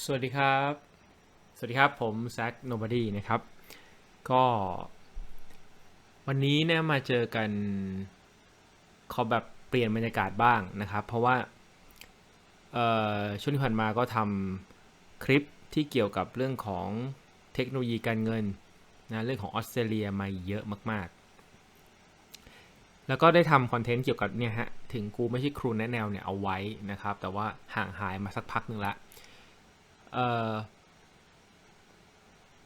สวัสดีครับ สวัสดีครับ ผมแซคโนบดี้นะครับ ก็ วันนี้เนี่ยมาเจอกัน ขอแบบเปลี่ยนบรรยากาศบ้างนะครับ เพราะว่าช่วงที่ผ่านมาก็ทำคลิปที่เกี่ยวกับเรื่องของเทคโนโลยีการเงินนะเรื่องของออสเตรเลียมาเยอะมาก ๆ แล้วก็ได้ทำคอนเทนต์เกี่ยวกับเนี่ยฮะ ถึงกูไม่ใช่ครูแนะแนวเนี่ยเอาไว้นะครับ แต่ว่าห่างหายมาสักพักหนึ่งละ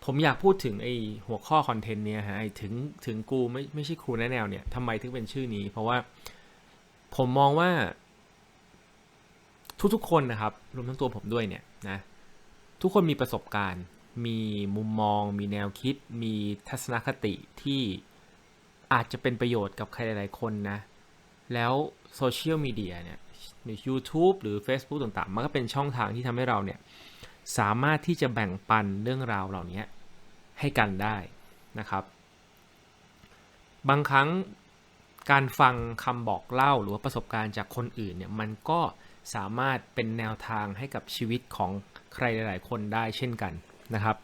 ผมอยากพูดถึงไอ้หัวข้อคอนเทนต์เนี่ยฮะไอ้ถึงถึงกูไม่ไม่ใช่ครูแนะแนวเนี่ยทำไมถึงเป็นชื่อนี้ เพราะว่าผมมองว่า ทุกๆคนนะครับรวมทั้งตัวผมด้วยเนี่ยนะทุกคนมีประสบการณ์ มีมุมมอง มีแนวคิด มีทัศนคติที่อาจจะเป็นประโยชน์กับใครหลายๆคนนะ แล้วโซเชียลมีเดียเนี่ยหรือ YouTube หรือ Facebook ต่างๆ มันก็เป็นช่องทางที่ทำให้เราเนี่ย สามารถที่จะแบ่งปันเรื่องราวเหล่านี้ให้กันได้นะครับ บางครั้งการฟังคำบอกเล่าหรือว่าประสบการณ์จากคนอื่นเนี่ยมันก็สามารถเป็นแนวทางให้กับชีวิตของใครหลาย ๆ คนได้เช่นกันนะครับ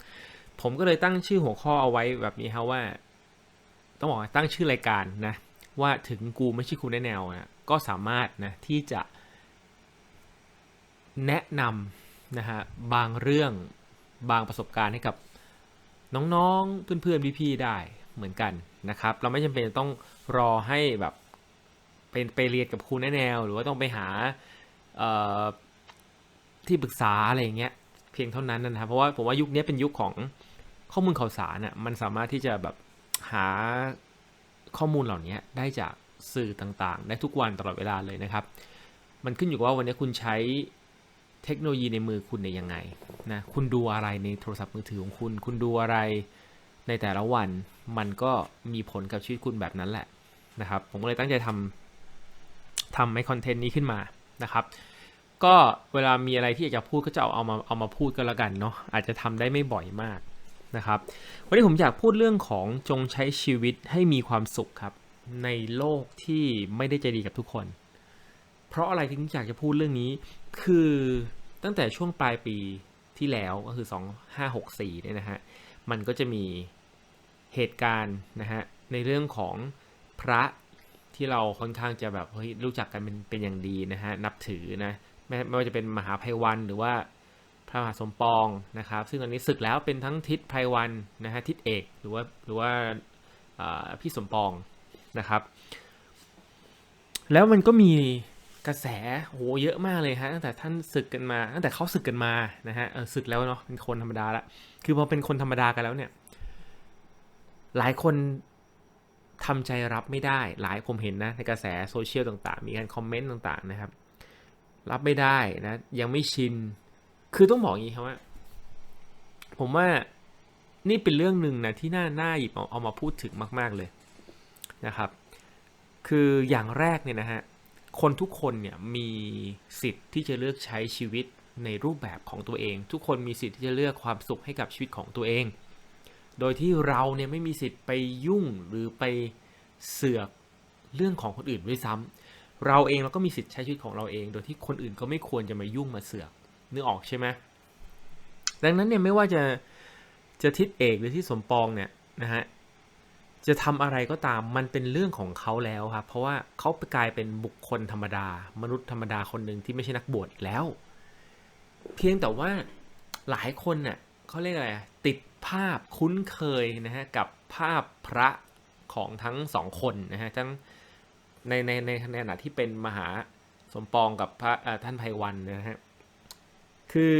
ผมก็เลยตั้งชื่อหัวข้อเอาไว้แบบนี้ครับว่า ต้องบอกว่าตั้งชื่อรายการนะว่าถึงกูไม่ใช่ครูแนแนวนะก็สามารถนะที่จะแนะนำ นะฮะบางเรื่องบางประสบการณ์ให้กับน้องๆเพื่อนๆพี่ๆได้เหมือนกันนะครับ เราไม่จำเป็นต้องรอให้แบบเป็นไปเรียนกับครูแนแนว หรือว่าต้องไปหาที่ปรึกษาอะไรอย่างเงี้ยเพียงเท่านั้นนะครับ เพราะว่าผมว่ายุคนี้เป็นยุคของข้อมูลข่าวสารน่ะมันสามารถที่จะแบบหาข้อมูลเหล่านี้ได้จากสื่อต่างๆ ได้ทุกวันตลอดเวลาเลยนะครับ มันขึ้นอยู่กับว่าวันนี้คุณใช้ เทคโนโลยีในมือคุณเนี่ยยังไงนะคุณดูอะไรในโทรศัพท์มือถือของคุณ คุณดูอะไรในแต่ละวันมันก็มีผลกับชีวิตคุณแบบนั้นแหละนะครับ ผมก็เลยตั้งใจทำทำให้คอนเทนต์นี้ขึ้นมานะครับก็เวลามีอะไรที่อยากจะพูดก็จะเอาเอามาเอามาพูดกันแล้วกันเนาะอาจจะทำได้ไม่บ่อยมากนะครับ วันนี้ผมอยากพูดเรื่องของจงใช้ชีวิตให้มีความสุขครับ ในโลกที่ไม่ได้ใจดีกับทุกคน เพราะอะไรถึงอยากจะพูดเรื่องนี้ คือตั้งแต่ช่วงปลายปีที่แล้วก็คือ 2564เนี่ยนะฮะ มันก็จะมีเหตุการณ์นะฮะ ในเรื่องของพระที่เราค่อนข้างจะแบบเฮ้ยรู้จักกันเป็นเป็นอย่างดีนะฮะ นับถือนะไม่ไม่ว่าจะเป็นมหาภัยวันหรือว่าพระมหาสมปองนะครับ ซึ่งตอนนี้ศึกแล้วเป็นทั้งทิศไพรวันนะฮะทิศเอกหรือว่าหรือว่าพี่สมปองนะครับ แล้วมันก็มี กระแสโหเยอะมากเลยฮะตั้งแต่ท่านศึกกันมาตั้งแต่เขาศึกกันมานะฮะศึกแล้วเนาะเป็นคนธรรมดาละคือพอเป็นคนธรรมดากันแล้วเนี่ย หลายคนทำใจรับไม่ได้ หลายผมเห็นนะในกระแสโซเชียลต่างๆ มีการคอมเมนต์ต่างๆนะครับ รับไม่ได้นะยังไม่ชิน คือต้องบอกอย่างนี้ครับว่า ผมว่านี่เป็นเรื่องหนึ่งนะที่น่าน่าหยิบเอาเอามาพูดถึงมาก ๆเลยนะครับ คืออย่างแรกเนี่ยนะฮะ คนทุกคนเนี่ยมีสิทธิ์ที่จะเลือกใช้ชีวิตในรูปแบบของตัวเอง ทุกคนมีสิทธิ์ที่จะเลือกความสุขให้กับชีวิตของตัวเอง โดยที่เราเนี่ยไม่มีสิทธิ์ไปยุ่งหรือไปเสือกเรื่องของคนอื่นด้วยซ้ำเราเองเราก็มีสิทธิ์ใช้ชีวิตของเราเอง โดยที่คนอื่นก็ไม่ควรจะมายุ่งมาเสือกนึกออกใช่ไหมดังนั้นเนี่ยไม่ว่าจะจะทิศเอกหรือที่สมปองเนี่ยนะฮะ จะทำอะไรก็ตามมันเป็นเรื่องของเขาแล้วครับ เพราะว่าเขาไปกลายเป็นบุคคลธรรมดา มนุษย์ธรรมดาคนหนึ่งที่ไม่ใช่นักบวชแล้ว เพียงแต่ว่าหลายคนน่ะเขาเรียกอะไรติดภาพคุ้นเคยนะฮะกับภาพพระของทั้งสองคนนะฮะทั้งในในในในขณะที่เป็นมหาสมปองกับพระท่านไพวันนะฮะคือ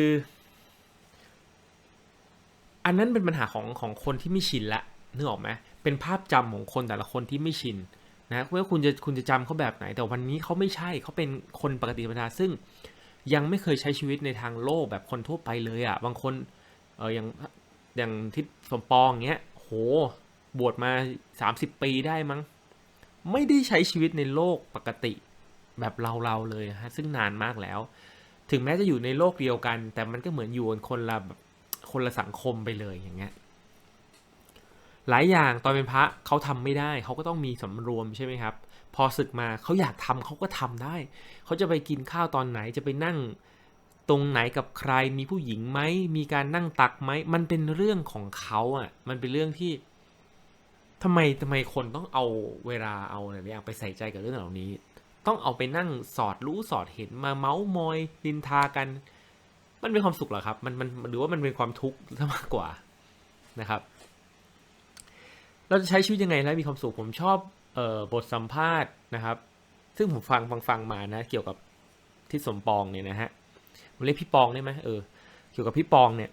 อันนั้นเป็นปัญหาของของคนที่ไม่ชินละนึกออกไหม เป็นภาพจำของคนแต่ละคนที่ไม่ชินนะว่าคุณจะคุณจะจำเขาแบบไหน แต่วันนี้เขาไม่ใช่เขาเป็นคนปกติธรรมดาซึ่งยังไม่เคยใช้ชีวิตในทางโลกแบบคนทั่วไปเลยอะ่ะบางคนเอออย่างอย่างทิศสมปองเงี้ยโหบวชมา 30 ปีได้มั้ง ไม่ได้ใช้ชีวิตในโลกปกติแบบเราเราเลยฮะซึ่งนานมากแล้ว ถึงแม้จะอยู่ในโลกเดียวกัน แต่มันก็เหมือนอยู่คนละแบบคนละสังคมไปเลยอย่างเงี้ย หลายอย่างตอนเป็นพระเขาทำไม่ได้ เขาก็ต้องมีสำรวมใช่ไหมครับ พอศึกมาเขาอยากทำเขาก็ทำได้ เขาจะไปกินข้าวตอนไหนจะไปนั่งตรงไหนกับใครมีผู้หญิงไหมมีการนั่งตักไหมมันเป็นเรื่องของเขาอะ มันเป็นเรื่องที่ทำไมทำไมคนต้องเอาเวลาเอาอะไรอย่างไปใส่ใจกับเรื่องเหล่านี้ ต้องเอาไปนั่งสอดรู้สอดเห็นมาเมาส์มอยดินทากัน มันเป็นความสุขเหรอครับ มันมันหรือว่ามันเป็นความทุกข์ซะมากกว่านะครับ เราจะใช้ชีวิตยังไงแล้วมีความสุขผมชอบเอ่อบทสัมภาษณ์นะครับ ซึ่งผมฟังฟังฟังมานะ เกี่ยวกับทิศสมปองเนี่ยนะฮะผมเรียกพี่ปองได้ไหมเออเกี่ยวกับพี่ปองเนี่ย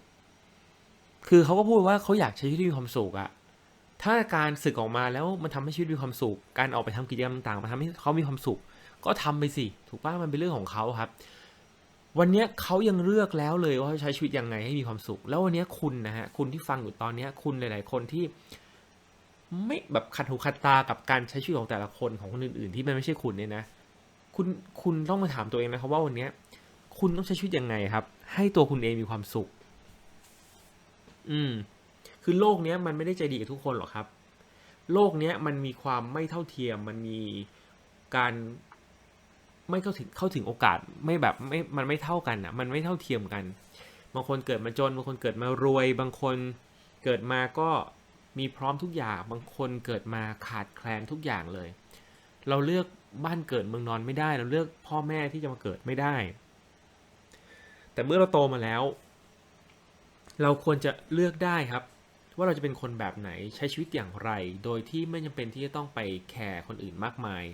คือเขาก็พูดว่าเขาอยากใช้ชีวิตมีความสุขอะถ้าการศึกออกมาแล้วมันทำให้ชีวิตมีความสุข การออกไปทำกิจกรรมต่างๆมันทำให้เขามีความสุข ก็ทำไปสิถูกป่ะมันเป็นเรื่องของเขาครับ วันนี้เขายังเลือกแล้วเลยว่าใช้ชีวิตยังไงให้มีความสุข แล้ววันนี้คุณนะฮะคุณที่ฟังอยู่ตอนนี้คุณหลาย ๆ คนที่ ไม่แบบขัดหูขัดตากับการใช้ชีวิตของแต่ละคนของคนอื่น ๆ ที่มันไม่ใช่คุณเนี่ยนะ คุณคุณต้องมาถามตัวเองนะครับว่าวันเนี้ย คุณต้องใช้ชีวิตยังไงครับ ให้ตัวคุณเองมีความสุข อืม คือโลกเนี้ยมันไม่ได้ใจดีกับทุกคนหรอกครับ โลกเนี้ยมันมีความไม่เท่าเทียม มันมีการไม่เข้าถึงเข้าถึงโอกาสไม่แบบไม่มันไม่เท่ากันอะ มันไม่เท่าเทียมกัน บางคนเกิดมาจน บางคนเกิดมารวย บางคนเกิดมาก็ มีพร้อมทุกอย่างบางคนเกิดมาขาดแคลนทุกอย่างเลย เราเลือกบ้านเกิดเมืองนอนไม่ได้ เราเลือกพ่อแม่ที่จะมาเกิดไม่ได้ แต่เมื่อเราโตมาแล้ว เราควรจะเลือกได้ครับ ว่าเราจะเป็นคนแบบไหนใช้ชีวิตอย่างไร โดยที่ไม่จำเป็นที่จะต้องไปแคร์คนอื่นมากมาย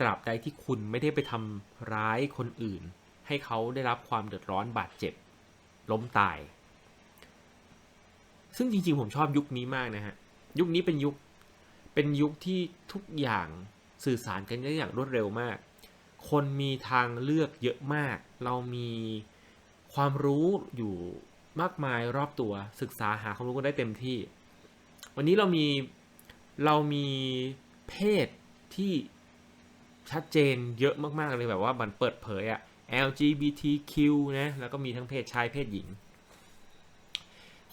ตราบใดที่คุณไม่ได้ไปทำร้ายคนอื่น ให้เขาได้รับความเดือดร้อนบาดเจ็บ ล้มตายซึ่งจริงๆ ผมชอบยุคนี้มากนะฮะ ยุคนี้เป็นยุค เป็นยุคที่ทุกอย่างสื่อสารกันได้อย่างรวดเร็วมาก คนมีทางเลือกเยอะมาก เรามีความรู้อยู่มากมายรอบตัวศึกษาหาความรู้กันได้เต็มที่ วันนี้เรามีเรามีเพศที่ชัดเจนเยอะมากๆเลยแบบว่ามันเปิดเผยอะ LGBTQ นะแล้วก็มีทั้งเพศชายเพศหญิง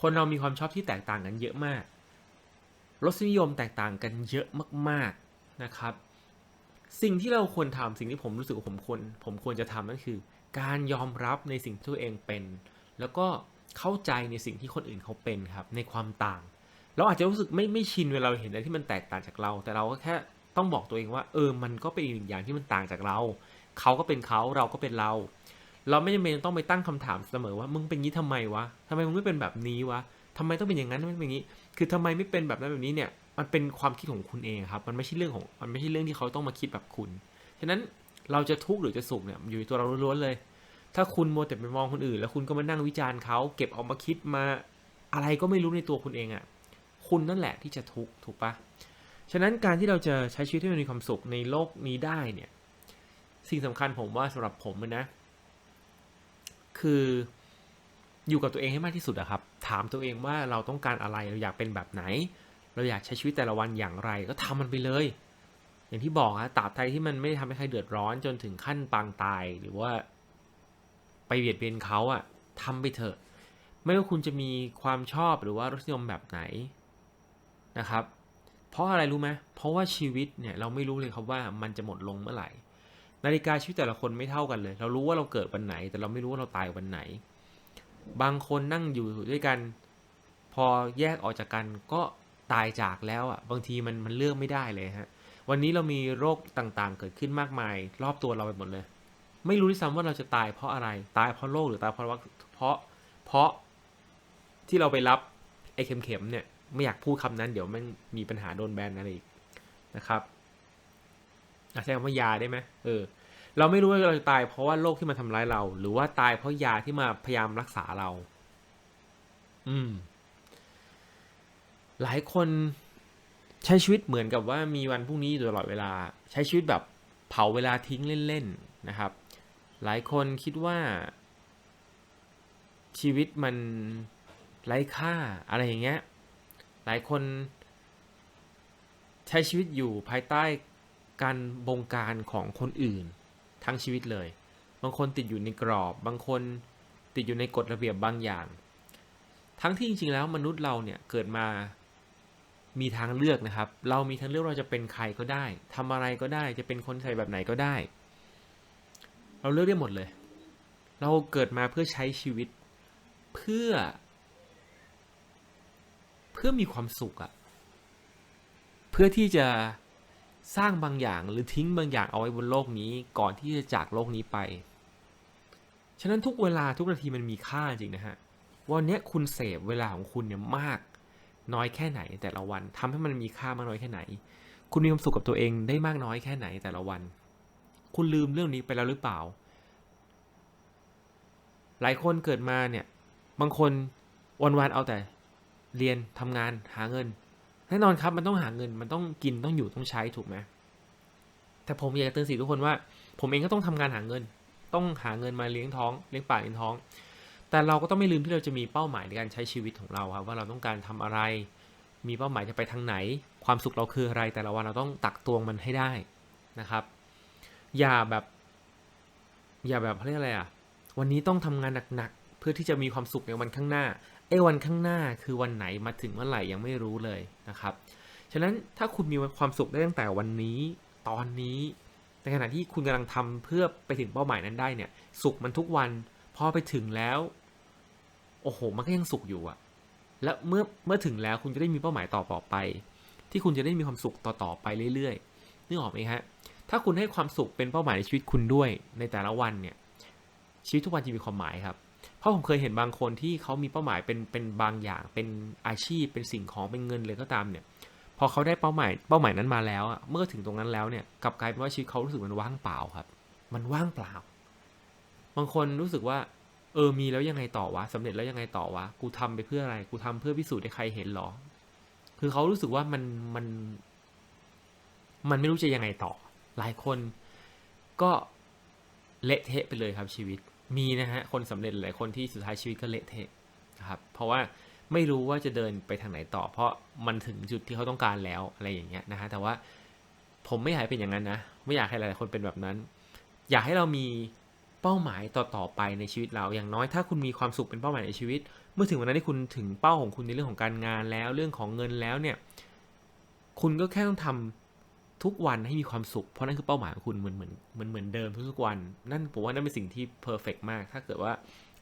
คนเรามีความชอบที่แตกต่างกันเยอะมาก รสนิยมแตกต่างกันเยอะมาก ๆนะครับ สิ่งที่เราควรทำสิ่งที่ผมรู้สึกว่าผมควรผมควรจะทำนั่นคือ การยอมรับในสิ่งที่ตัวเองเป็น แล้วก็เข้าใจในสิ่งที่คนอื่นเขาเป็นครับในความต่าง เราอาจจะรู้สึกไม่ไม่ชินเวลาเห็นอะไรที่มันแตกต่างจากเรา แต่เราก็แค่ต้องบอกตัวเองว่า เออมันก็เป็นอีกหนึ่งอย่างที่มันต่างจากเรา เขาก็เป็นเขาเราก็เป็นเรา เราไม่จำเป็นต้องไปตั้งคำถามเสมอว่ามึงเป็นงี้ทำไมวะทำไมมึงไม่เป็นแบบนี้วะ ทำไมต้องเป็นอย่างนั้นทำไม่เป็นอย่างนี้ คือทำไมไม่เป็นแบบนั้นแบบนี้เนี่ย มันเป็นความคิดของคุณเองครับ มันไม่ใช่เรื่องของ มันไม่ใช่เรื่องที่เขาต้องมาคิดแบบคุณ ฉะนั้นเราจะทุกข์หรือจะสุขเนี่ยอยู่ในตัวเราล้วนๆเลย ถ้าคุณโมแต่ไปมองคนอื่น แล้วคุณก็มานั่งวิจารณ์เขาเก็บเอามาคิดมาอะไรก็ไม่รู้ในตัวคุณเองอะ่ะ คุณนั่นแหละที่จะทุกข์ถูกปะฉะนั้นการที่เราจะใช้ชีวิตให้มันมีความสุขในโลกนี้ได้เนี่ย สิ่งสำคัญผมว่าสำหรับผมนะ คือ อยู่กับตัวเองให้มากที่สุดอะครับ ถามตัวเองว่าเราต้องการอะไร เราอยากเป็นแบบไหน เราอยากใช้ชีวิตแต่ละวันอย่างไร ก็ทำมันไปเลย อย่างที่บอกฮะตราบใดที่มันไม่ทำให้ใครเดือดร้อน จนถึงขั้นปางตาย หรือว่าไปเบียดเบียนเขาอะทำไปเถอะ ไม่ว่าคุณจะมีความชอบหรือว่ารสนิยมแบบไหนนะครับ เพราะอะไรรู้ไหมเพราะว่าชีวิตเนี่ยเราไม่รู้เลยครับว่ามันจะหมดลงเมื่อไหร่ นาฬิกาชีวิตแต่ละคนไม่เท่ากันเลย เรารู้ว่าเราเกิดวันไหน แต่เราไม่รู้ว่าเราตายวันไหน บางคนนั่งอยู่ด้วยกัน พอแยกออกจากกันก็ตายจากแล้วอะบางทีมันมันเลือกไม่ได้เลยฮะวันนี้เรามีโรคต่างๆ เกิดขึ้นมากมาย รอบตัวเราไปหมดเลย ไม่รู้ด้วยซ้ำว่าเราจะตายเพราะอะไรตายเพราะโรคหรือตายเพราะว่าเพราะเพราะที่เราไปรับไอ้เข็มๆเนี่ยไม่อยากพูดคำนั้นเดี๋ยวมันมีปัญหาโดนแบนอะไรอีกนะครับใช้คำว่ายาได้ไหมเออ เราไม่รู้ว่าเราจะตายเพราะว่าโรคที่มาทำร้ายเรา หรือว่าตายเพราะยาที่มาพยายามรักษาเรา อืม หลายคนใช้ชีวิตเหมือนกับว่ามีวันพรุ่งนี้อยู่ตลอดเวลา ใช้ชีวิตแบบเผาเวลาทิ้งเล่นๆนะครับ หลายคนคิดว่า ชีวิตมันไร้ค่าอะไรอย่างเงี้ย หลายคนใช้ชีวิตอยู่ภายใต้การบงการของคนอื่น ทั้งชีวิตเลย บางคนติดอยู่ในกรอบ บางคนติดอยู่ในกฎระเบียบบางอย่าง ทั้งที่จริงๆแล้วมนุษย์เราเนี่ยเกิดมามีทางเลือกนะครับ เรามีทางเลือกเราจะเป็นใครก็ได้ทำอะไรก็ได้ จะเป็นคนใส่แบบไหนก็ได้ เราเลือกได้หมดเลย เราเกิดมาเพื่อใช้ชีวิต เพื่อ เพื่อมีความสุขอะเพื่อที่จะ สร้างบางอย่างหรือทิ้งบางอย่างเอาไว้บนโลกนี้ก่อนที่จะจากโลกนี้ไป ฉะนั้นทุกเวลาทุกนาทีมันมีค่าจริงนะฮะ วันนี้คุณเสพเวลาของคุณเนี่ยมาก น้อยแค่ไหนแต่ละวันทำให้มันมีค่ามากน้อยแค่ไหน คุณมีความสุขกับตัวเองได้มากน้อยแค่ไหนแต่ละวัน คุณลืมเรื่องนี้ไปแล้วหรือเปล่า หลายคนเกิดมาเนี่ย บางคนวันๆเอาแต่เรียนทำงานหาเงิน แน่นอนครับมันต้องหาเงินมันต้องกินต้องอยู่ต้องใช้ถูกไหมแต่ผมอยากจะเตือนสิทุกคนว่า ผมเองก็ต้องทำงานหาเงิน ต้องหาเงินมาเลี้ยงท้องเลี้ยงปากเลี้ยงท้อง แต่เราก็ต้องไม่ลืมที่เราจะมีเป้าหมายในการใช้ชีวิตของเราครับว่าเราต้องการทำอะไร มีเป้าหมายจะไปทางไหน ความสุขเราคืออะไร แต่ละวันเราต้องตักตวงมันให้ได้นะครับ อย่าแบบ อย่าแบบเขาเรียกอะไรอะวันนี้ต้องทำงานหนักๆเพื่อที่จะมีความสุขในวันข้างหน้า ไอ้วันข้างหน้าคือวันไหนมาถึงเมื่อไหร่ยังไม่รู้เลยนะครับ ฉะนั้นถ้าคุณมีความสุขได้ตั้งแต่วันนี้ตอนนี้ในขณะที่คุณกำลังทำเพื่อไปถึงเป้าหมายนั้นได้เนี่ย สุขมันทุกวันพอไปถึงแล้ว โอ้โห มันก็ยังสุขอยู่อะและเมื่อเมื่อถึงแล้วคุณจะได้มีเป้าหมายต่อต่อไป ที่คุณจะได้มีความสุขต่อต่อไปเรื่อยๆนึกออกไหมฮะถ้าคุณให้ความสุขเป็นเป้าหมายในชีวิตคุณด้วยในแต่ละวันเนี่ยชีวิตทุกวันจะมีความหมายครับ เพราะผมเคยเห็นบางคนที่เขามีเป้าหมายเป็นเป็นบางอย่าง เป็นอาชีพเป็นสิ่งของเป็นเงินเลยก็ตามเนี่ย พอเขาได้เป้าหมายเป้าหมายนั้นมาแล้วอะเมื่อถึงตรงนั้นแล้วเนี่ยกลับกลายเป็นว่าชีวิตเขารู้สึกมันว่างเปล่าครับ มันว่างเปล่า บางคนรู้สึกว่า เออมีแล้วยังไงต่อวะสำเร็จแล้วยังไงต่อวะกูทำไปเพื่ออะไร กูทำเพื่อพิสูจน์ให้ใครเห็นหรอ คือเขารู้สึกว่ามันมัน มันไม่รู้จะยังไงต่อ หลายคนก็เละเทะไปเลยครับชีวิต มีนะฮะคนสำเร็จหลายคนที่สุดท้ายชีวิตก็เละเทะนะครับเพราะว่าไม่รู้ว่าจะเดินไปทางไหนต่อ เพราะมันถึงจุดที่เขาต้องการแล้วอะไรอย่างเงี้ยนะฮะแต่ว่าผมไม่อยากให้เป็นอย่างนั้นนะไม่อยากให้หลายๆคนเป็นแบบนั้น อยากให้เรามีเป้าหมายต่อๆไปในชีวิตเราอย่างน้อยถ้าคุณมีความสุขเป็นเป้าหมายในชีวิต เมื่อถึงวันนั้นที่คุณถึงเป้าของคุณในเรื่องของการงานแล้วเรื่องของเงินแล้วเนี่ย คุณก็แค่ต้องทำ ทุกวันให้มีความสุข เพราะนั่นคือเป้าหมายของคุณเหมือนเหมือนเหมือนเหมือนเดิมทุกๆวัน นั่นผมว่านั่นเป็นสิ่งที่เพอร์เฟกมาก ถ้าเกิดว่า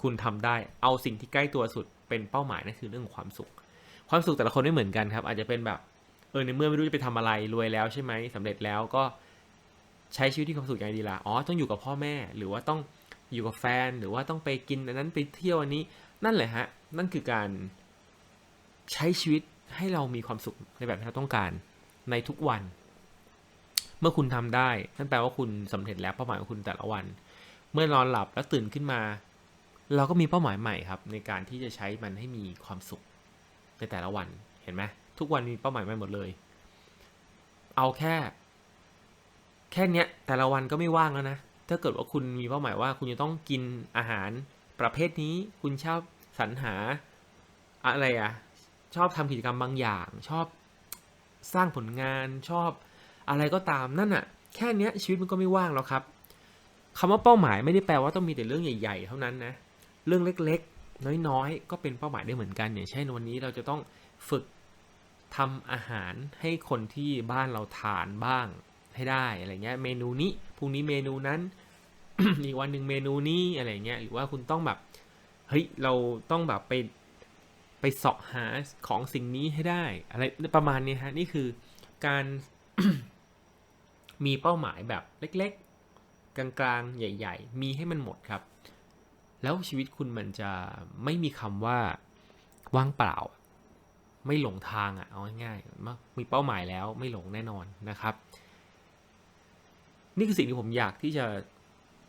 คุณทำได้เอาสิ่งที่ใกล้ตัวสุดเป็นเป้าหมายนั่นคือเรื่องของความสุข ความสุขแต่ละคนไม่เหมือนกันครับ อาจจะเป็นแบบเออในเมื่อไม่รู้จะไปทำอะไรรวยแล้วใช่ไหมสำเร็จแล้วก็ใช้ชีวิตที่ความสุขยังไงดีล่ะอ๋อต้องอยู่กับพ่อแม่ หรือว่าต้องอยู่กับแฟนหรือว่าต้องไปกินอันนั้นไปเที่ยวอันนี้ นั่นแหละฮะนั่นคือการใช้ชีวิตให้เรามีความสุขในแบบที่เราต้องการในทุกวัน เมื่อคุณทำได้นั่นแปลว่าคุณสำเร็จแล้วเป้าหมายของคุณแต่ละวัน เมื่อนอนหลับแล้วตื่นขึ้นมา เราก็มีเป้าหมายใหม่ครับ ในการที่จะใช้มันให้มีความสุขในแต่ละวันเห็นไหมทุกวันมีเป้าหมายใหม่หมดเลย เอาแค่ แค่เนี้ยแต่ละวันก็ไม่ว่างแล้วนะถ้าเกิดว่าคุณมีเป้าหมายว่า คุณจะต้องกินอาหารประเภทนี้ คุณชอบสรรหาอะไรอะชอบทำกิจกรรมบางอย่าง ชอบสร้างผลงานชอบ อะไรก็ตามนั่นอะแค่เนี้ยชีวิตมันก็ไม่ว่างแล้วครับคำว่าเป้าหมายไม่ได้แปลว่าต้องมีแต่เรื่องใหญ่ ๆ เท่านั้นนะเรื่องเล็กๆ น้อยๆ ก็เป็นเป้าหมายได้เหมือนกันอย่างเช่นวันนี้เราจะต้องฝึกทำอาหารให้คนที่บ้านเราทานบ้างให้ได้อะไรเงี้ยเมนูนี้พรุ่งนี้เมนูนั้น อีกวันหนึ่งเมนูนี้อะไรเงี้ยหรือว่าคุณต้องแบบเฮ้ยเราต้องแบบไปไปเสาะหาของสิ่งนี้ให้ได้ อะไรประมาณนี้ฮะนี่คือการ มีเป้าหมายแบบเล็กๆ กลางๆ ใหญ่ ๆ มีให้มันหมดครับ แล้วชีวิตคุณมันจะไม่มีคำว่าว่างเปล่า ไม่หลงทางอะ่ะเอาง่ายๆมีเป้าหมายแล้วไม่หลงแน่นอนนะครับ นี่คือสิ่งที่ผมอยากที่จะ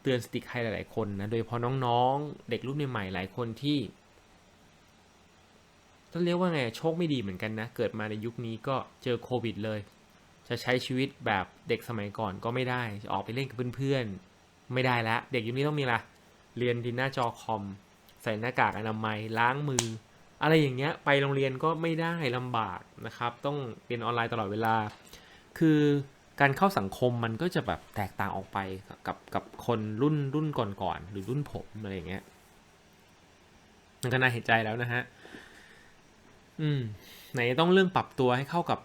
เตือนสติใครหลาย ๆ คนนะโดยเฉพาะน้องๆ เด็กรุ่นใหม่ๆหลายคนที่ต้องเรียกว่าไงโชคไม่ดีเหมือนกันนะ เกิดมาในยุคนี้ก็เจอโควิดเลย จะใช้ชีวิตแบบเด็กสมัยก่อนก็ไม่ได้ออกไปเล่นกับเพื่อนๆ ไม่ได้แล้วเด็กยุคนี้ต้องมีละเรียนที่หน้าจอคอม ใส่หน้ากากอนามัยล้างมือ อะไรอย่างเงี้ยไปโรงเรียนก็ไม่ได้ลำบากนะครับ ต้องเรียนออนไลน์ตลอดเวลา คือการเข้าสังคมมันก็จะแบบแตกต่างออกไปกับกับคนรุ่นรุ่นก่อนๆหรือรุ่นผมอะไรอย่างเงี้ยมันก็น่าเห็นใจแล้วนะฮะ อืม ไหนต้องเรื่องปรับตัวให้เข้ากับ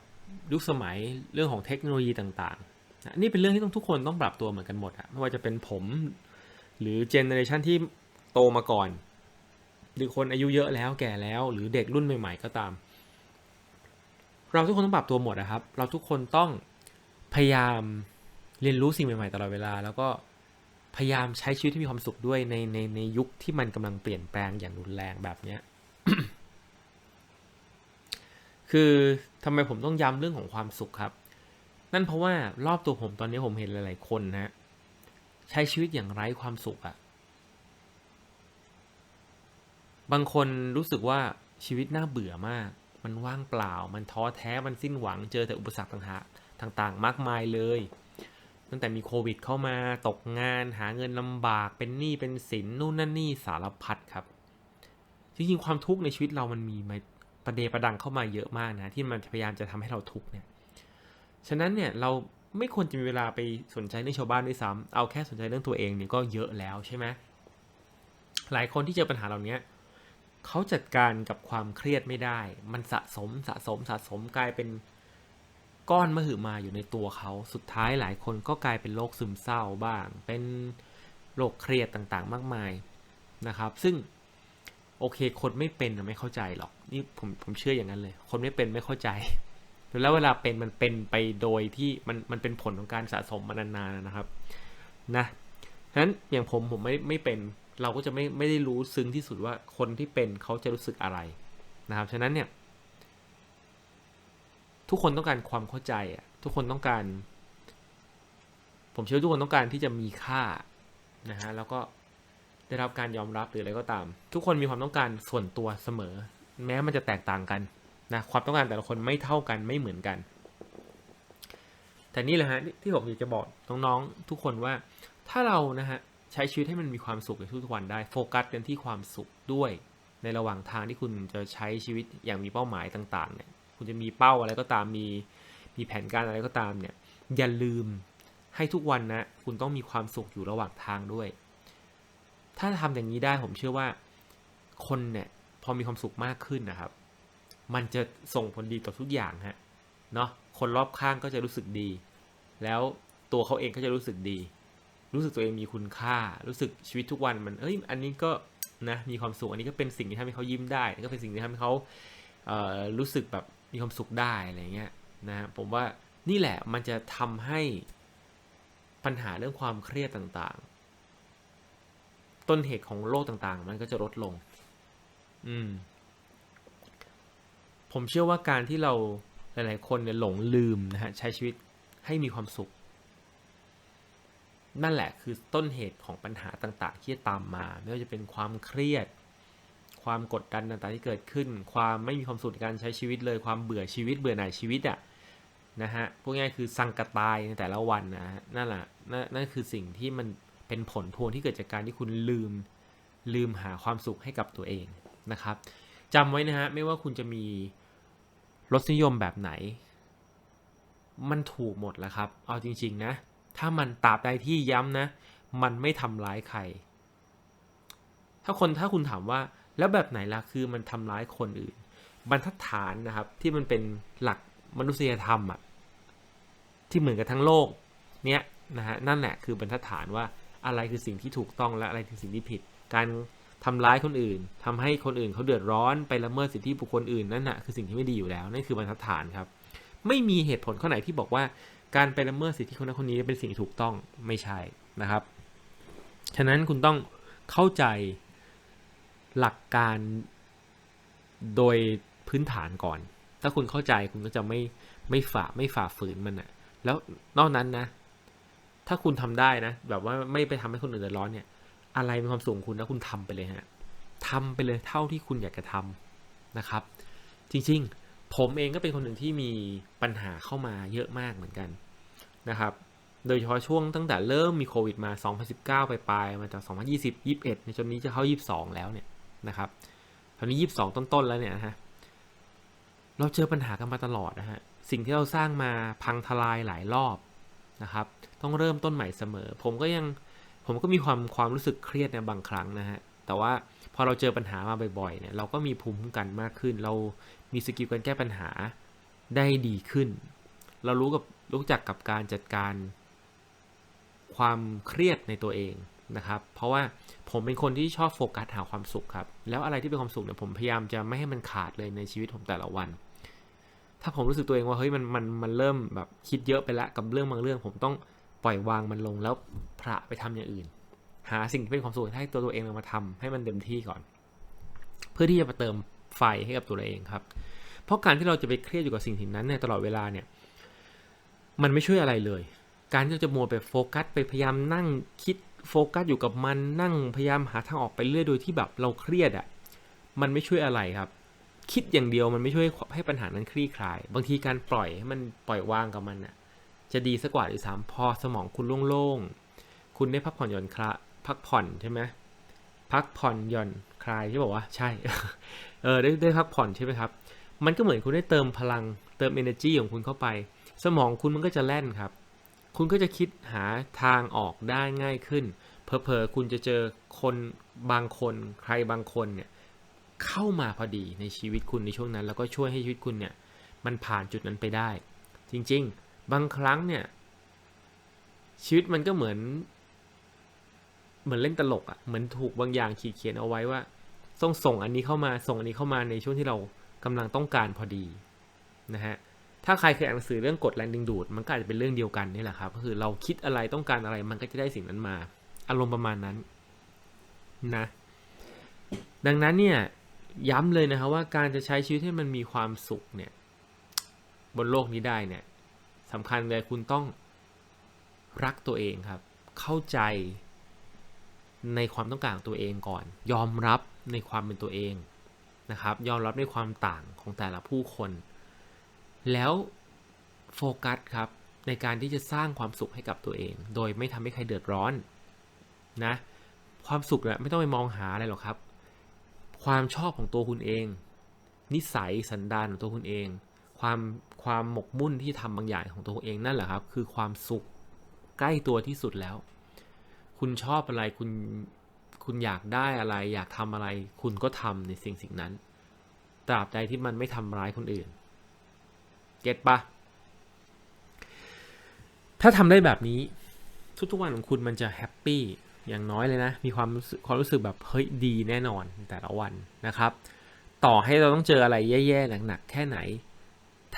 ยุคสมัยเรื่องของเทคโนโลยีต่างๆ นี่เป็นเรื่องที่ต้องทุกคนต้องปรับตัวเหมือนกันหมดอะไม่ว่าจะเป็นผม หรือเจเนอเรชันที่โตมาก่อน หรือคนอายุเยอะแล้วแก่แล้ว หรือเด็กรุ่นใหม่ ๆ ก็ตาม เราทุกคนต้องปรับตัวหมดนะครับ เราทุกคนต้องพยายามเรียนรู้สิ่งใหม่ๆตลอดเวลา แล้วก็พยายามใช้ชีวิตที่มีความสุขด้วยในในในยุคที่มันกำลังเปลี่ยนแปลงอย่างรุนแรงแบบเนี้ย คือทำไมผมต้องย้ำเรื่องของความสุขครับ นั่นเพราะว่ารอบตัวผมตอนนี้ผมเห็นหลาย ๆ คนนะใช้ชีวิตอย่างไร้ความสุขอะบางคนรู้สึกว่าชีวิตน่าเบื่อมาก มันว่างเปล่า มันท้อแท้ มันสิ้นหวัง เจอแต่อุปสรรคต่างๆต่างๆมากมายเลย ตั้งแต่มีโควิดเข้ามา ตกงาน หาเงินลำบาก เป็นหนี้ เป็นสิน นู่นนั่นนี่ สารพัดครับ จริงๆ ความทุกข์ในชีวิตเรามันมีมา ประเดประดังเข้ามาเยอะมากนะที่มันพยายามจะทำให้เราทุกข์เนี่ยฉะนั้นเนี่ยเราไม่ควรจะมีเวลาไปสนใจเรื่องชาวบ้านด้วยซ้ำเอาแค่สนใจเรื่องตัวเองเนี่ยก็เยอะแล้วใช่ไหมหลายคนที่เจอปัญหาเหล่านี้เขาจัดการกับความเครียดไม่ได้ มันสะสมสะสมสะสมกลายเป็นก้อนมหึมาอยู่ในตัวเขา สุดท้ายหลายคนก็กลายเป็นโรคซึมเศร้าบ้าง เป็นโรคเครียดต่างๆ มากมายนะครับ ซึ่ง โอเค คนไม่เป็นไม่เข้าใจหรอก นี่ผมผมเชื่ออย่างนั้นเลย คนไม่เป็นไม่เข้าใจ แล้วเวลาเป็นมันเป็นไปโดยที่มันมันเป็นผลของการสะสมมานานๆนะครับ นะฉะนั้นอย่างผมผมไม่ไม่เป็น เราก็จะไม่ไม่ได้รู้ซึ้งที่สุดว่าคนที่เป็นเขาจะรู้สึกอะไรนะครับ ฉะนั้นเนี่ย ทุกคนต้องการความเข้าใจอะ ทุกคนต้องการ ผมเชื่อทุกคนต้องการที่จะมีค่านะฮะแล้วก็ ได้รับการยอมรับหรืออะไรก็ตาม ทุกคนมีความต้องการส่วนตัวเสมอ แม้มันจะแตกต่างกันนะความต้องการแต่ละคนไม่เท่ากันไม่เหมือนกัน แต่นี่แหละฮะที่ผมอยากจะบอกน้องๆทุกคนว่าถ้าเรานะฮะใช้ชีวิตให้มันมีความสุขในทุกวันได้โฟกัสกันที่ความสุขด้วย ในระหว่างทางที่คุณจะใช้ชีวิตอย่างมีเป้าหมายต่างๆเนี่ยคุณจะมีเป้าอะไรก็ตามมีมีแผนการอะไรก็ตามเนี่ยอย่าลืมให้ทุกวันนะคุณต้องมีความสุขอยู่ระหว่างทางด้วย ถ้าทำอย่างนี้ได้ผมเชื่อว่าคนเนี่ยพอมีความสุขมากขึ้นนะครับ มันจะส่งผลดีต่อทุกอย่างฮะเนาะคนรอบข้างก็จะรู้สึกดี แล้วตัวเขาเองก็จะรู้สึกดี รู้สึกตัวเองมีคุณค่า รู้สึกชีวิตทุกวันมันเอ้ยอันนี้ก็นะมีความสุขอันนี้ก็เป็นสิ่งที่ทำให้เขายิ้มได้ก็เป็นสิ่งที่ทำให้เขาเอ่อรู้สึกแบบมีความสุขได้อะไรเงี้ยนะผมว่านี่แหละมันจะทำให้ปัญหาเรื่องความเครียดต่าง ต้นเหตุของโรคต่างๆ มันก็จะลดลง อืม ผมเชื่อว่าการที่เราหลาย ๆ คนเนี่ยหลงลืมนะฮะใช้ชีวิตให้มีความสุข นั่นแหละคือต้นเหตุของปัญหาต่างๆ ที่จะตามมา ไม่ว่าจะเป็นความเครียด ความกดดันต่างๆ ที่เกิดขึ้น ความไม่มีความสุขในการใช้ชีวิตเลยความเบื่อชีวิตเบื่อหน่ายชีวิตอะ่ะนะฮะพวกง่ายคือสังกตายในแต่ละวันนะฮะนั่นแหละนนั่นคือสิ่งที่มัน เป็นผลพวงที่เกิดจากการที่คุณลืมลืมหาความสุขให้กับตัวเองนะครับจำไว้นะฮะไม่ว่าคุณจะมีรสนิยมแบบไหน มันถูกหมดแล้วครับ เอาจริง ๆ นะ ถ้ามันตราบใดที่ย้ำนะ มันไม่ทำร้ายใคร ถ้าคนถ้าคุณถามว่าแล้วแบบไหนล่ะคือมันทำร้ายคนอื่น บรรทัดฐานนะครับ ที่มันเป็นหลักมนุษยธรรมอะที่เหมือนกับทั้งโลก เนี้ยนะฮะนั่นแหละคือบรรทัดฐานว่า อะไรคือสิ่งที่ถูกต้องและอะไรคือสิ่งที่ผิด การทำร้ายคนอื่นทำให้คนอื่นเขาเดือดร้อนไปละเมิดสิทธิบุคคลอื่นนั่นแหะคือสิ่งที่ไม่ดีอยู่แล้วนั่นคือบรรทัดฐานครับ ไม่มีเหตุผลข้อไหนที่บอกว่าการไปละเมิดสิทธิคนนั้นคนนี้เป็นสิ่งที่ถูกต้องไม่ใช่นะครับ ฉะนั้นคุณต้องเข้าใจหลักการโดยพื้นฐานก่อน ถ้าคุณเข้าใจคุณก็จะไม่ไม่ฝ่าไม่ฝ่าฝืนมันอะแล้วนอกนั้นนะ ถ้าคุณทำได้นะ แบบว่าไม่ไปทำให้คนอื่นเดือดร้อนเนี่ย อะไรเป็นความสุขของคุณนะคุณทำไปเลยฮะทำไปเลยเท่าที่คุณอยากจะทำนะครับ จริงๆ ผมเองก็เป็นคนหนึ่งที่มีปัญหาเข้ามาเยอะมากเหมือนกันนะครับ โดยเฉพาะช่วงตั้งแต่เริ่มมีโควิดมา 2019ไปปลายมาจาก 2020 21ในจนนี้จะเข้า 22 แล้วเนี่ยนะครับ ตอนนี้ 22 ต้นๆ แล้วเนี่ยนะฮะ เราเจอปัญหากันมาตลอดนะฮะ สิ่งที่เราสร้างมาพังทลายหลายรอบ นะครับ ต้องเริ่มต้นใหม่เสมอ ผมก็ยังผมก็มีความความรู้สึกเครียดในบางครั้งนะฮะ แต่ว่าพอเราเจอปัญหามาบ่อยๆ เนี่ยเราก็มีภูมิคุ้มกันมากขึ้น เรามีสกิลการแก้ปัญหาได้ดีขึ้น เรารู้กับรู้จักกับการจัดการ ความเครียดในตัวเองนะครับ เพราะว่าผมเป็นคนที่ชอบโฟกัสหาความสุขครับ แล้วอะไรที่เป็นความสุขเนี่ยผมพยายามจะไม่ให้มันขาดเลยในชีวิตผมแต่ละวัน ถ้าผมรู้สึกตัวเองว่าเฮ้ยมันมันมันเริ่มแบบคิดเยอะไปแล้วกับเรื่องบางเรื่อง ผมต้องปล่อยวางมันลงแล้วพระไปทำอย่างอื่น หาสิ่งที่เป็นความสุขให้ตัวตัวเองมาทำให้มันเต็มที่ก่อน เพื่อที่จะมาเติมไฟให้กับตัวเราเองครับ เพราะการที่เราจะไปเครียดอยู่กับสิ่งสิ่งนั้นเนี่ยตลอดเวลาเนี่ย มันไม่ช่วยอะไรเลย การที่เราจะมัวไปโฟกัสไปพยายามนั่งคิดโฟกัสอยู่กับมันนั่งพยายามหาทางออกไปเรื่อยโดยที่แบบเราเครียดอะ่ะมันไม่ช่วยอะไรครับ คิดอย่างเดียวมันไม่ช่วยให้ปัญหานั้นคลี่คลาย บางทีการปล่อยให้มันปล่อยวางกับมันอะจะดีสักกว่าหรือสามพอสมองคุณโล่งๆ คุณได้พักผ่อนหย่อนคลาพักผ่อนใช่ไหมพักผ่อนหย่อนคลายที่บอกว่าใช่ เออได้ได้พักผ่อนใช่ไหมครับ มันก็เหมือนคุณได้เติมพลังเติม energy ของคุณเข้าไป สมองคุณมันก็จะแล่นครับ คุณก็จะคิดหาทางออกได้ง่ายขึ้นเพอเพอคุณจะเจอคนบางคนใครบางคนเนี่ย เข้ามาพอดีในชีวิตคุณในช่วงนั้น แล้วก็ช่วยให้ชีวิตคุณเนี่ยมันผ่านจุดนั้นไปได้ จริงๆ บางครั้งเนี่ย ชีวิตมันก็เหมือน เหมือนเล่นตลกอะ่ะเหมือนถูกบางอย่างขีดเขียนเอาไว้ว่าต้องส่งอันนี้เข้ามาส่งอันนี้เข้ามาในช่วงที่เรากำลังต้องการพอดีนะฮะถ้าใครเคยอ่านหนังสือเรื่องกฎแรงดึงดูด มันก็อาจจะเป็นเรื่องเดียวกันนี่แหละครับ ก็คือเราคิดอะไรต้องการอะไร มันก็จะได้สิ่งนั้นมา อารมณ์ประมาณนั้นนะ ดังนั้นเนี่ย ย้ำเลยนะครับว่าการจะใช้ชีวิตให้มันมีความสุขเนี่ยบนโลกนี้ได้เนี่ยสำคัญเลยคุณต้องรักตัวเองครับ เข้าใจในความต้องการของตัวเองก่อน ยอมรับในความเป็นตัวเองนะครับ ยอมรับในความต่างของแต่ละผู้คน แล้วโฟกัสครับในการที่จะสร้างความสุขให้กับตัวเอง โดยไม่ทำให้ใครเดือดร้อนนะ ความสุขเนี่ยไม่ต้องไปมองหาอะไรหรอกครับ ความชอบของตัวคุณเอง นิสัยสันดานของตัวคุณเอง ความความหมกมุ่นที่ทำบางอย่างของตัวคุณเองนั่นแหละครับ คือความสุขใกล้ตัวที่สุดแล้ว คุณชอบอะไรคุณคุณอยากได้อะไร อยากทำอะไร คุณก็ทำในสิ่งสิ่งนั้นตราบใดที่มันไม่ทำร้ายคนอื่น เก็ตปะถ้าทำได้แบบนี้ ทุกๆวันของคุณมันจะแฮปปี้ อย่างน้อยเลยนะ มีความความรู้สึกแบบเฮ้ยดีแน่นอนแต่ละวันนะครับ ต่อให้เราต้องเจออะไรแย่ๆหนักๆแค่ไหน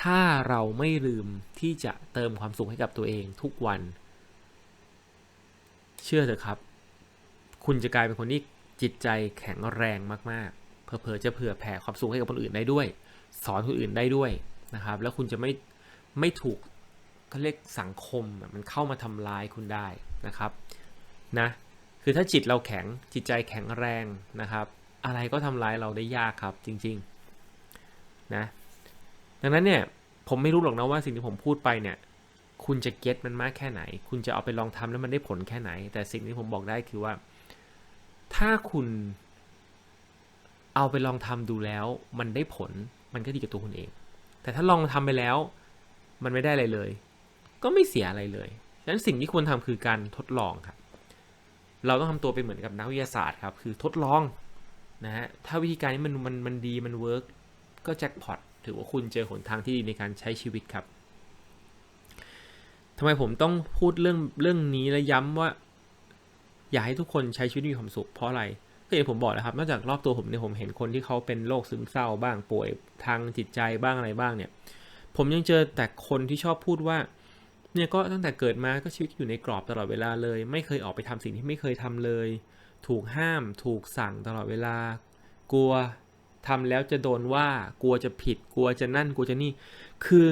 ถ้าเราไม่ลืมที่จะเติมความสุขให้กับตัวเองทุกวัน เชื่อเถอะครับ คุณจะกลายเป็นคนที่จิตใจแข็งแรงมากๆเผลอจะเผื่อแผ่ความสุขให้กับคนอื่นได้ด้วย สอนคนอื่นได้ด้วยนะครับ แล้วคุณจะไม่ไม่ถูกเขาเรียกสังคมมันเข้ามาทำร้ายคุณได้นะครับนะ คือถ้าจิตเราแข็งจิตใจแข็งแรงนะครับ อะไรก็ทำร้ายเราได้ยากครับจริงๆนะดังนั้นเนี่ยผมไม่รู้หรอกนะว่าสิ่งที่ผมพูดไปเนี่ยคุณจะเก็ตมันมากแค่ไหน คุณจะเอาไปลองทำแล้วมันได้ผลแค่ไหน แต่สิ่งที่ผมบอกได้คือว่า ถ้าคุณเอาไปลองทำดูแล้วมันได้ผลมันก็ดีกับตัวคุณเอง แต่ถ้าลองทำไปแล้วมันไม่ได้อะไรเลย ก็ไม่เสียอะไรเลยฉะนั้นสิ่งที่ควรทำคือการทดลองครับ เราต้องทำตัวเป็นเหมือนกับนักวิทยาศาสตร์ครับ คือทดลองนะฮะ ถ้าวิธีการนี้มันมันมันดีมันเวิร์กก็แจ็คพอตถือว่าคุณเจอหนทางที่ดีในการใช้ชีวิตครับทำไมผมต้องพูดเรื่องเรื่องนี้และย้ำว่า อยากให้ทุกคนใช้ชีวิตมีความสุขเพราะอะไรก็อย่างผมบอกนะครับ นอกจากรอบตัวผมเนี่ยผมเห็นคนที่เขาเป็นโรคซึมเศร้าบ้างป่วยทางจิตใจบ้างอะไรบ้างเนี่ย ผมยังเจอแต่คนที่ชอบพูดว่า เนี่ยก็ตั้งแต่เกิดมาก็ชีวิตอยู่ในกรอบตลอดเวลาเลย ไม่เคยออกไปทำสิ่งที่ไม่เคยทำเลย ถูกห้าม ถูกสั่งตลอดเวลา กลัวทำแล้วจะโดนว่า กลัวจะผิด กลัวจะนั่น กลัวจะนี่ คือ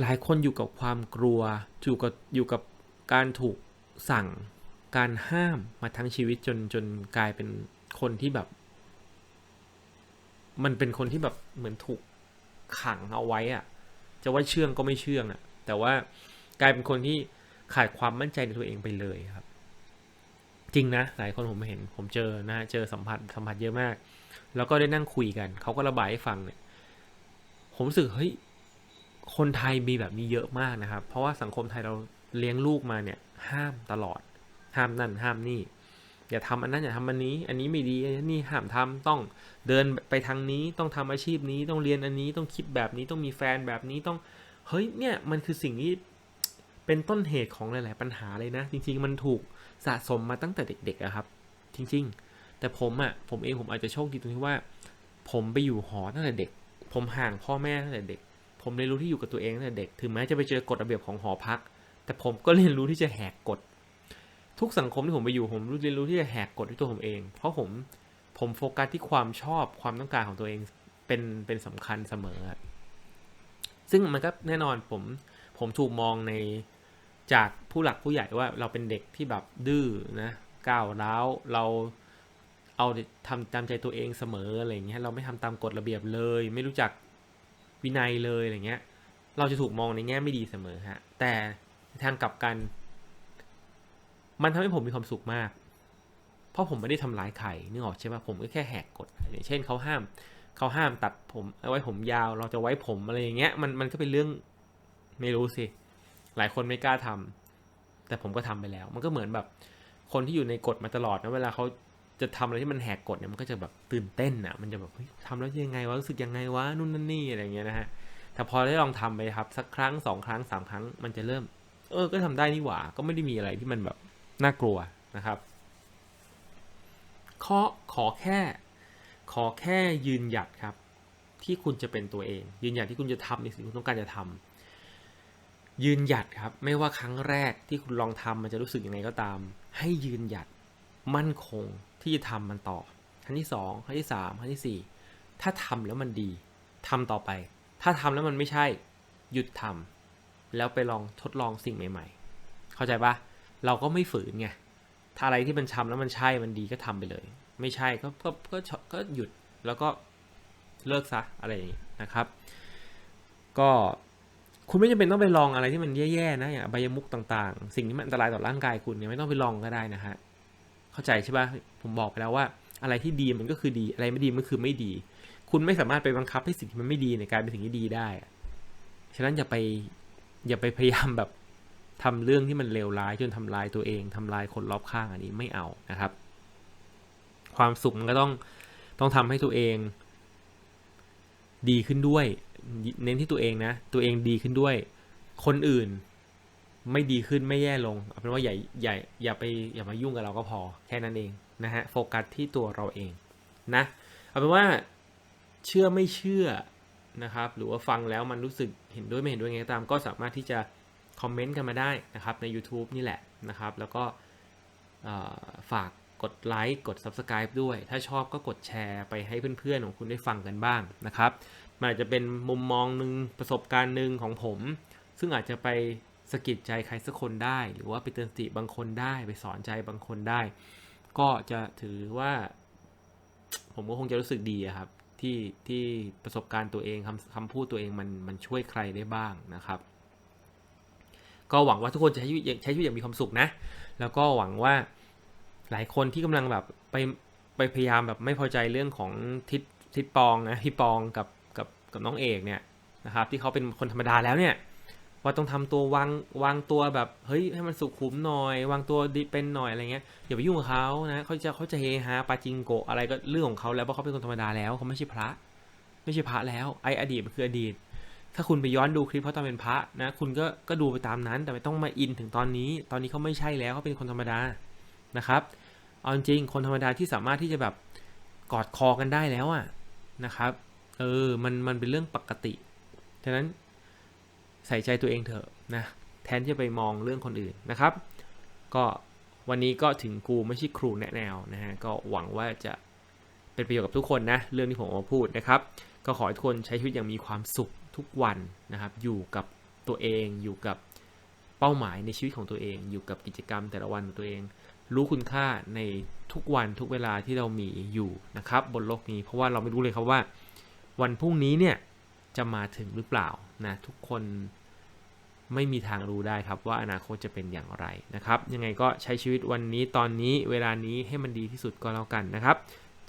หลายคนอยู่กับความกลัว อยู่กับอยู่กับการถูกสั่ง การห้ามมาทั้งชีวิตจนจนกลายเป็นคนที่แบบ มันเป็นคนที่แบบเหมือนถูกขังเอาไว้อะจะว่าเชื่องก็ไม่เชื่องอะแต่ว่า กลายเป็นคนที่ขาดความมั่นใจในตัวเองไปเลยครับ จริงนะ หลายคนผมเห็นผมเจอนะเจอสัมผัสสัมผัสเยอะมาก แล้วก็ได้นั่งคุยกัน เขาก็ระบายให้ฟังเนี่ย ผมรู้สึกเฮ้ยคนไทยมีแบบนี้เยอะมากนะครับ เพราะว่าสังคมไทยเราเลี้ยงลูกมาเนี่ย ห้ามตลอด ห้ามนั่นห้ามนี่ อย่าทำอันนั้นอย่าทำอันนี้ อันนี้ไม่ดีอันนี้ห้ามทำต้องเดินไปทางนี้ต้องทำอาชีพนี้ต้องเรียนอันนี้ต้องคิดแบบนี้ต้องมีแฟนแบบนี้ต้องเฮ้ยเนี่ยมันคือสิ่งที่ เป็นต้นเหตุของหลาย ๆ ปัญหาเลยนะ จริง ๆ มันถูกสะสมมาตั้งแต่เด็ก ๆอะครับ จริง ๆ แต่ผมอะผมเองผมอาจจะโชคดีตรงที่ว่า ผมไปอยู่หอตั้งแต่เด็ก ผมห่างพ่อแม่ตั้งแต่เด็ก ผมเรียนรู้ที่อยู่กับตัวเองตั้งแต่เด็ก ถึงแม้จะไปเจอกฎระเบียบของหอพัก แต่ผมก็เรียนรู้ที่จะแหกกฎ ทุกสังคมที่ผมไปอยู่ผมเรียนรู้ที่จะแหกกฎด้วยตัวผมเอง เพราะผมผมโฟกัสที่ความชอบความต้องการของตัวเองเป็นเป็นสำคัญเสมอ ซึ่งมันก็แน่นอนผมผมถูกมองใน จากผู้หลักผู้ใหญ่ว่าเราเป็นเด็กที่แบบดื้อนะก้าวร้าวเราเอาทำตามใจตัวเองเสมออะไรอย่างเงี้ยเราไม่ทำตามกฎระเบียบเลย ไม่รู้จักวินัยเลยอะไรเงี้ย เราจะถูกมองในแง่ไม่ดีเสมอฮะแต่ทางกลับกัน มันทำให้ผมมีความสุขมาก เพราะผมไม่ได้ทำร้ายใครนึกออกใช่ปะผมก็แค่แหกกฎอย่างเช่นเขาห้ามเขาห้ามตัดผมไว้ผมยาว เราจะไว้ผมอะไรอย่างเงี้ยมันมันก็เป็นเรื่องไม่รู้สิ หลายคนไม่กล้าทำแต่ผมก็ทำไปแล้ว มันก็เหมือนแบบ คนที่อยู่ในกฎมาตลอดนะเวลาเขาจะทำอะไรที่มันแหกกฎเนี่ยมันก็จะแบบตื่นเต้นอะ มันจะแบบเฮ้ยทำแล้วยังไงวะรู้สึกยังไงวะนู่นนั่นนี่อะไรอย่างเงี้ยนะฮะแต่พอได้ลองทำไปครับ สักครั้งสองครั้งสามครั้ง มันจะเริ่ม เออ ก็ทำได้นี่หว่า ก็ไม่ได้มีอะไรที่มันแบบน่ากลัวนะครับขอขอแค่ ขอแค่ยืนหยัดครับ ที่คุณจะเป็นตัวเอง ยืนหยัดที่คุณจะทำในสิ่งที่คุณต้องการจะทำ ยืนหยัดครับ ไม่ว่าครั้งแรกที่คุณลองทำมันจะรู้สึกยังไงก็ตาม ให้ยืนหยัดมั่นคงที่จะทำมันต่อครั้งที่สองครั้งที่สามครั้งที่สี่ถ้าทำแล้วมันดีทำต่อไป ถ้าทำแล้วมันไม่ใช่ หยุดทำแล้วไปลองทดลองสิ่งใหม่ ๆ เข้าใจปะเราก็ไม่ฝืนไงถ้าอะไรที่มันทำแล้วมันใช่มันดีก็ทำไปเลย ไม่ใช่ก็ก็ก็ก็หยุดแล้วก็เลิกซะอะไรอย่างนี้นะครับ ก็ คุณไม่จำเป็นต้องไปลองอะไรที่มันแย่ๆนะอย่างใบยมุกต่างๆ สิ่งที่มันอันตรายต่อร่างกายคุณเนี่ยไม่ต้องไปลองก็ได้นะฮะเข้าใจใช่ปะผมบอกไปแล้วว่า อะไรที่ดีมันก็คือดีอะไรไม่ดีมันคือไม่ดี คุณไม่สามารถไปบังคับให้สิ่งที่มันไม่ดีเนี่ยกลายเป็นสิ่งที่ดีได้ฉะนั้นอย่าไปอย่าไปพยายามแบบทำเรื่องที่มันเลวร้ายจนทำลายตัวเองทำลายคนรอบข้างอันนี้ไม่เอานะครับ ความสุขมันก็ต้องต้องทำให้ตัวเอง ดีขึ้นด้วย เน้นที่ตัวเองนะ ตัวเองดีขึ้นด้วย คนอื่นไม่ดีขึ้นไม่แย่ลงเอาเป็นว่าอย่าอย่าอย่าไปอย่ามายุ่งกับเราก็พอแค่นั้นเองนะฮะโฟกัสที่ตัวเราเองนะเอาเป็นว่าเชื่อไม่เชื่อนะครับ หรือว่าฟังแล้วมันรู้สึกเห็นด้วยไม่เห็นด้วยไงก็ตามก็สามารถที่จะคอมเมนต์กันมาได้นะครับใน YouTube นี่แหละนะครับ แล้วก็ฝากกดไลค์กด Subscribe ด้วย ถ้าชอบก็กดแชร์ไปให้เพื่อนๆของคุณได้ฟังกันบ้างนะครับ มันอาจจะเป็นมุมมองหนึ่งประสบการณ์หนึ่งของผม ซึ่งอาจจะไปสะกิดใจใครสักคนได้ หรือว่าไปเตือนสติบางคนได้ ไปสอนใจบางคนได้ ก็จะถือว่า ผมก็คงจะรู้สึกดีครับ ที่ที่ประสบการณ์ตัวเองคำคำพูดตัวเองมันมันช่วยใครได้บ้างนะครับ ก็หวังว่าทุกคนจะใช้ชีวิตใช้ชีวิตอย่างมีความสุขนะ แล้วก็หวังว่าหลายคนที่กำลังแบบไปไปพยายามแบบไม่พอใจเรื่องของทิศทิศปองนะพี่ปองกับ กับน้องเอกเนี่ยนะครับที่เขาเป็นคนธรรมดาแล้วเนี่ยว่าต้องทำตัววางวางตัวแบบเฮ้ยให้มันสุขุมหน่อย วางตัวดีเป็นหน่อยอะไรเงี้ยอย่าไปยุ่งกับเขานะเขาจะเขาจะเฮฮาปาจิงโกอะไรก็เรื่องของเขาแล้วเพราะเขาเป็นคนธรรมดาแล้วเขาไม่ใช่พระ ไม่ใช่พระแล้วไออดีตมันคืออดีต ถ้าคุณไปย้อนดูคลิปเขาตอนเป็นพระนะคุณก็ก็ดูไปตามนั้น แต่ไม่ต้องมาอินถึงตอนนี้ ตอนนี้เขาไม่ใช่แล้วเขาเป็นคนธรรมดานะครับเอาจริงคนธรรมดาที่สามารถที่จะแบบกอดคอกันได้แล้วอะนะครับ เออ มัน มันเป็นเรื่องปกติ ฉะนั้นใส่ใจตัวเองเถอะนะ แทนที่จะไปมองเรื่องคนอื่นนะครับ ก็วันนี้ก็ถึงกูไม่ใช่ครูแนะแนวนะฮะ ก็หวังว่าจะเป็นประโยชน์กับทุกคนนะ เรื่องที่ผมมาพูดนะครับ ก็ขอให้ทุกคนใช้ชีวิตอย่างมีความสุขทุกวันนะครับ อยู่กับตัวเอง อยู่กับเป้าหมายในชีวิตของตัวเอง อยู่กับกิจกรรมแต่ละวันของตัวเอง รู้คุณค่าในทุกวันทุกเวลาที่เรามีอยู่นะครับ บนโลกนี้ เพราะว่าเราไม่รู้เลยครับว่า วันพรุ่งนี้เนี่ยจะมาถึงหรือเปล่านะทุกคนไม่มีทางรู้ได้ครับว่าอนาคตจะเป็นอย่างไรนะครับ ยังไงก็ใช้ชีวิตวันนี้ตอนนี้เวลานี้ให้มันดีที่สุดก็แล้วกันนะครับ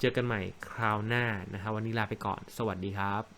เจอกันใหม่คราวหน้านะครับวันนี้ลาไปก่อน สวัสดีครับ